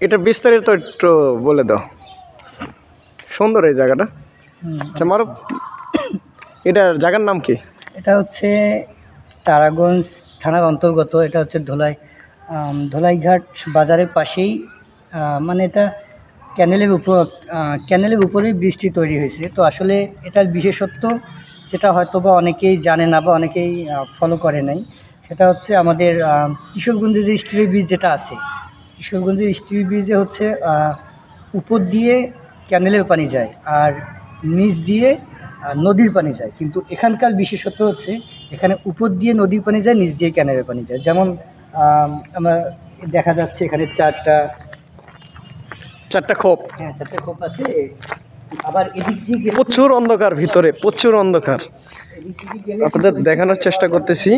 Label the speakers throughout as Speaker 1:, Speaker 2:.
Speaker 1: এট- বিস্তারিত একটু বলে দাও। সুন্দর এই জায়গাটা। আচ্ছা মারো এটার জায়গার নাম কি?
Speaker 2: এটা হচ্ছে তারাগঞ্জ থানার অন্তর্গত। এটা হচ্ছে ধোলাই ধোলাইঘাট বাজারের পাশেই মানে এটা ক্যানেলের উপর ক্যানেলের উপরেই বৃষ্টি তৈরি হয়েছে। তো আসলে এটার বিশেষত্ব যেটা হয়তো বা অনেকেই জানে না বা অনেকেই ফলো করে নাই সেটা হচ্ছে আমাদের কিশোরগঞ্জে যে স্টিল ব্রিজ যেটা আছে কিশোরগঞ্জের স্টিল ব্রিজে হচ্ছে উপর দিয়ে ক্যানেলের পানি যায় আর নিচ দিয়ে নদীর পানি যায়। কিন্তু এখানকার বিশেষত্ব হচ্ছে এখানে উপর দিয়ে নদীর পানি যায় নিচ দিয়ে ক্যানেলের পানি যায়। যেমন আম, আমরা দেখা যাচ্ছে এখানে চারটা
Speaker 1: চারটা খোপ।
Speaker 2: হ্যাঁ চারটা খোপ আছে। আবার এদিক দিয়ে
Speaker 1: প্রচুর অন্ধকার ভিতরে প্রচুর অন্ধকার। আপনাদের দেখানোর চেষ্টা করতেছি।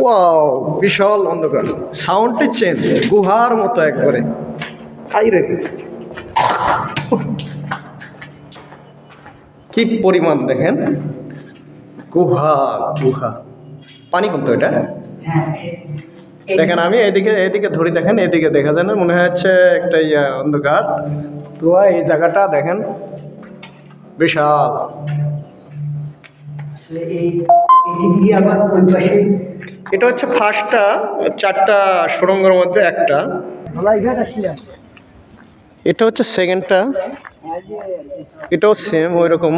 Speaker 1: ওয়াও বিশাল অন্ধকার। সাউন্ডটি চেঞ্জ গুহার মতো একবারে। তাই রে। কি পরিমাণ দেখেন? গুহা গুহা। পানি কমতো এটা।
Speaker 2: হ্যাঁ
Speaker 1: দেখেন আমি এদিকে এদিকে ধরি দেখেন এদিকে দেখা যায় না মনে হচ্ছে একটা ইয়া অন্ধকার। তো এই জায়গাটা দেখেন বিশাল। এটা হচ্ছে ফার্স্টটা চারটা সুড়ঙ্গের মধ্যে একটা। এটা হচ্ছে সেকেন্ডটা
Speaker 2: হ্যাঁ
Speaker 1: এটাও সেম ওই রকম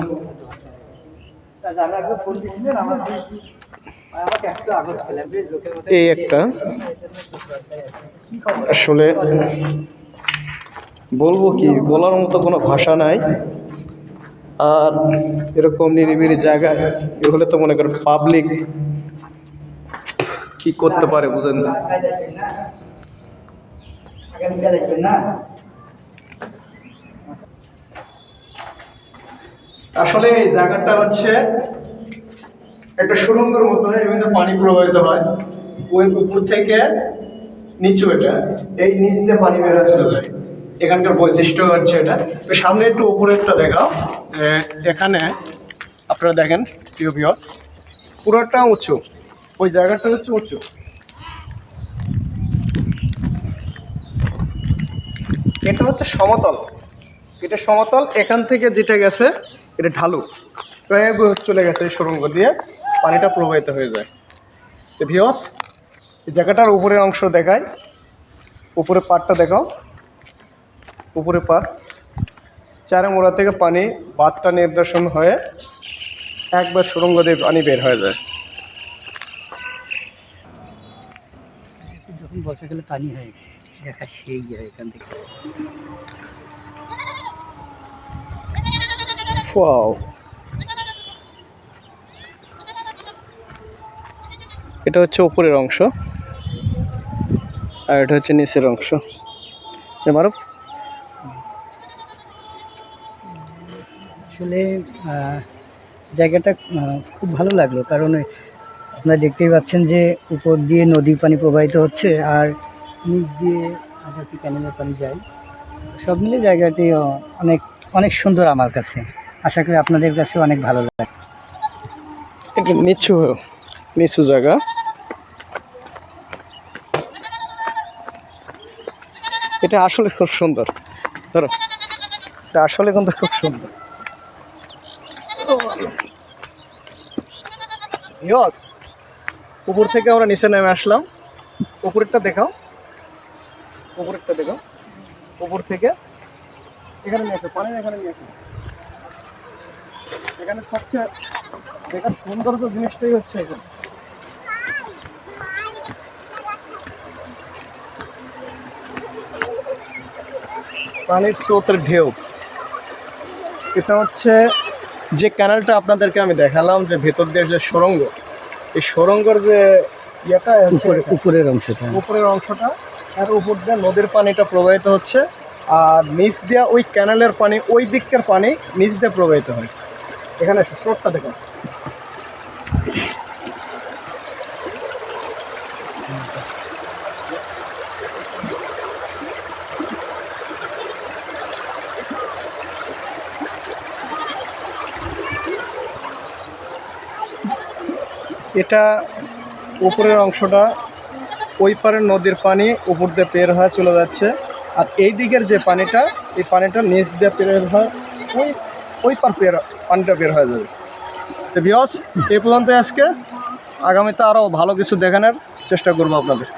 Speaker 1: এই একটা। আসলে বলব কি বলার মতো কোনো ভাষা নাই। আর এরকম নিরিবিলি জায়গা এগুলো তো মনে করেন পাবলিক কি করতে পারে বুঝেন না।
Speaker 2: ঢাকায় যাবেন না আগামীকাল আসবেন না
Speaker 1: আসলে এই জায়গাটা হচ্ছে একটা সুরঙ্গের মতো মধ্যে পানি প্রবাহিত হয়। ওই উপর থেকে নিচু এটা, এই নিচ দিয়ে পানি বের চলে যায়। এখানকার বৈশিষ্ট্য হচ্ছে এটা। তো সামনে একটু উপরেরটা দেখাও। এখানে আপনারা দেখেন, প্রিয় ভিউয়ার্স পুরোটা উঁচু। ওই জায়গাটা হচ্ছে উঁচু। এটা হচ্ছে সমতল। এটা সমতল, এখান থেকে যেটা গেছে এটা ঢালু। চলে গেছে সুরঙ্গ দিয়ে, পানিটা প্রবাহিত হয়ে যায়। ভিওস এই জায়গাটার উপরের অংশ দেখায় উপরে পাড়টা দেখাও। উপরে পাড়। চারে মোড়া থেকে পানি বাঁধটা নির্দেশন হয়ে একবার সুরঙ্গ দিয়ে পানি বের হয়ে যায়।
Speaker 2: যখন বর্ষাকালে পানি হয় এখান থেকে।
Speaker 1: ওয়াও এটা হচ্ছে উপরের অংশ, আর এটা হচ্ছে নিচের অংশ। এবারও
Speaker 2: আসলে জায়গাটা খুব ভালো লাগল, কারণ আপনারা দেখতেই পাচ্ছেন যে উপর দিয়ে নদীর পানি প্রবাহিত হচ্ছে, আর নিচ দিয়ে আবার কি ক্যানেলের পানি যায় সব মিলে জায়গাটি অনেক অনেক সুন্দর আমার কাছে। আশা করি আপনাদের কাছে অনেক ভালো লাগে।
Speaker 1: নিচু নিচু জায়গা। এটা আসলে খুব সুন্দর। ধরো, এটা আসলে কিন্তু খুব সুন্দর। উপর থেকে আমরা নিচে নেমে আসলাম। উপরেরটা দেখাও। উপরেরটা দেখাও। উপর থেকে। এখানে নিয়ে আসো, পানির এখানে নিয়ে আসো। এখানে সবচেয়ে দেখার সৌন্দর্য জিনিসটাই হচ্ছে এখানে। পানির স্রোতের ঢেউ। এটা হচ্ছে যে ক্যানালটা আপনাদেরকে আমি দেখালাম যে ভেতর দিয়ে যে সুরঙ্গ এই সুরঙ্গর যে ইয়েটা
Speaker 2: উপরের অংশটা।
Speaker 1: উপরের অংশটা আর উপর দিয়ে নদীর পানিটা প্রবাহিত হচ্ছে আর নিচ দিয়ে ওই ক্যানেলের পানি ওই দিকের পানি নিচ দিয়ে প্রবাহিত হয়। এখানে স্রোতটা দেখুন এটা উপরের অংশটা, ওই পারের নদীর পানি উপর দিয়ে পের হয়ে চলে যাচ্ছে। আর এই দিকের যে পানিটা, এই পানিটা নিচ দিয়ে পের হয়, ওই ওই পার পানিটা বের হয়ে যাবে। তো বিহস এই পর্যন্ত আজকে। আগামীতে আরও ভালো কিছু দেখানোর চেষ্টা করব আপনাদের।